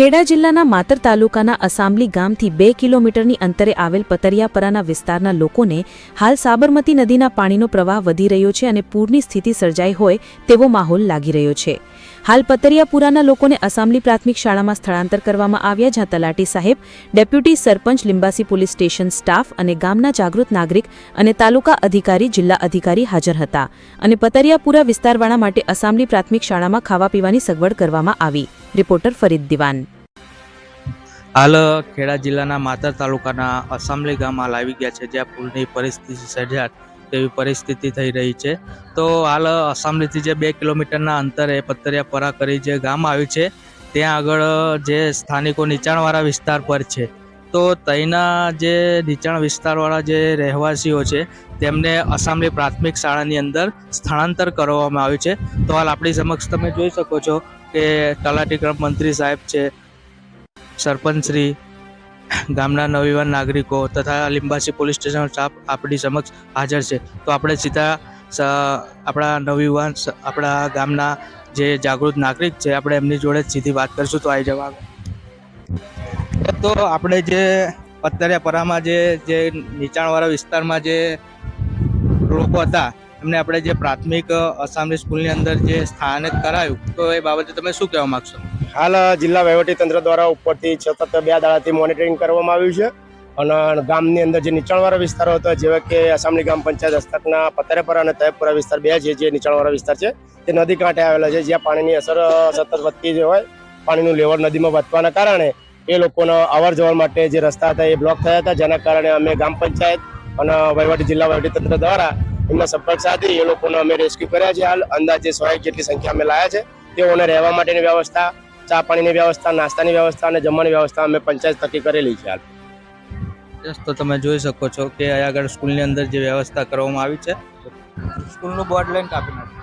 ખેડા જિલ્લાના માતર તાલુકાના અસામલી ગામથી બે કિલોમીટરની અંતરે આવેલ પતરિયાપરાના વિસ્તારના લોકોને હાલ સાબરમતી નદીના પાણીનો પ્રવાહ વધી રહ્યો છે અને પૂરની સ્થિતિ સર્જાઈ હોય તેવો માહોલ લાગી રહ્યો છે. હાલ પતરિયાપુરાના લોકોને અસામલી પ્રાથમિક શાળામાં સ્થળાંતર કરવામાં આવ્યા, જ્યાં તલાટી સાહેબ, deputy sarpanch, Limbasi police station staff અને ગામના જાગૃત નાગરિક અને તાલુકા અધિકારી, જિલ્લા અધિકારી હાજર હતા અને પતરિયાપુરા વિસ્તારવાળા માટે અસામલી પ્રાથમિક શાળામાં ખાવા પીવાની સગવડ કરવામાં આવી. રિપોર્ટર ફરીદ દિવાન. હાલ ખેડા જિલ્લાના માતર તાલુકાના અસામલી ગામમાં લાવી ગયા છે, જ્યાં પુલની પરિસ્થિતિ સર્જાત તેવી પરિસ્થિતિ થઈ રહી છે. તો હાલ અસામલીથી જે બે કિલોમીટરના અંતરે પત્તરિયાપરા કરી જે ગામ આવ્યું છે, ત્યાં આગળ જે સ્થાનિકો નીચાણવાળા વિસ્તાર પર છે. તો ત્યાંના જે નીચાણ વિસ્તારવાળા જે રહેવાસીઓ છે, તેમને અસામલી પ્રાથમિક શાળાની અંદર સ્થળાંતર કરવામાં આવ્યું છે. તો હાલ આપણી સમક્ષ તમે જોઈ શકો છો કે તલાટી ક્રમ મંત્રી સાહેબ છે સરપંચશ્રી ગામના નવયુવાન નાગરિકો તથા લિંબાસી પોલીસ સ્ટેશન સ્ટાફ આપણી સમક્ષ હાજર છે. તો આપણે સીધા આપણા નવયુવાન આપણા ગામના જે જાગૃત નાગરિક છે, આપણે એમની જોડે સીધી વાત કરીશું. તો આવી જવા તો આપણે જે પત્તરિયાપરામાં જે જે નીચાણવાળા વિસ્તારમાં જે લોકો હતા, એમને આપણે જે પ્રાથમિક અસામની સ્કૂલની અંદર જે સ્થાનક કરાયું, તો એ બાબતે તમે શું કહેવા માગશો? હાલ જિલ્લા વહીવટી તંત્ર દ્વારા ઉપરથી સતત બે દાડાથી મોનિટરિંગ કરવામાં આવ્યું છે. અને ગામની અંદર જે નીચાણવાળા વિસ્તારો હતા, જેવા કે આસામની ગ્રામ પંચાયત હસ્તકના પતરેપરા અને તયપુરા વિસ્તાર બે છે, જે નીચાણવાળા વિસ્તાર છે, તે નદી કાંઠે આવેલા છે, જ્યાં પાણીની અસર, સતત વધતી જ હોય, પાણીનું લેવલ નદીમાં વધવાના કારણે એ લોકોનો અવર જવર માટે જે રસ્તા હતા એ બ્લોક થયા હતા. જેના કારણે અમે ગ્રામ પંચાયત અને વહીવટી, જિલ્લા વહીવટી તંત્ર દ્વારા એમના સંપર્ક સાધી એ લોકોને અમે રેસ્ક્યુ કર્યા છે. હાલ અંદાજે સો જેટલી સંખ્યા અમે લાયા છે. તેઓને રહેવા માટેની વ્યવસ્થા ચા પાણીની વ્યવસ્થા, નાસ્તાની વ્યવસ્થા અને જમવાની વ્યવસ્થા અમે પંચાયત થકી કરેલી છે હાલ. તો તમે જોઈ શકો છો કે અહીંયા આગળ સ્કૂલની અંદર જે વ્યવસ્થા કરવામાં આવી છે સ્કૂલનું બોર્ડ લઈને કાપી નાખ્યું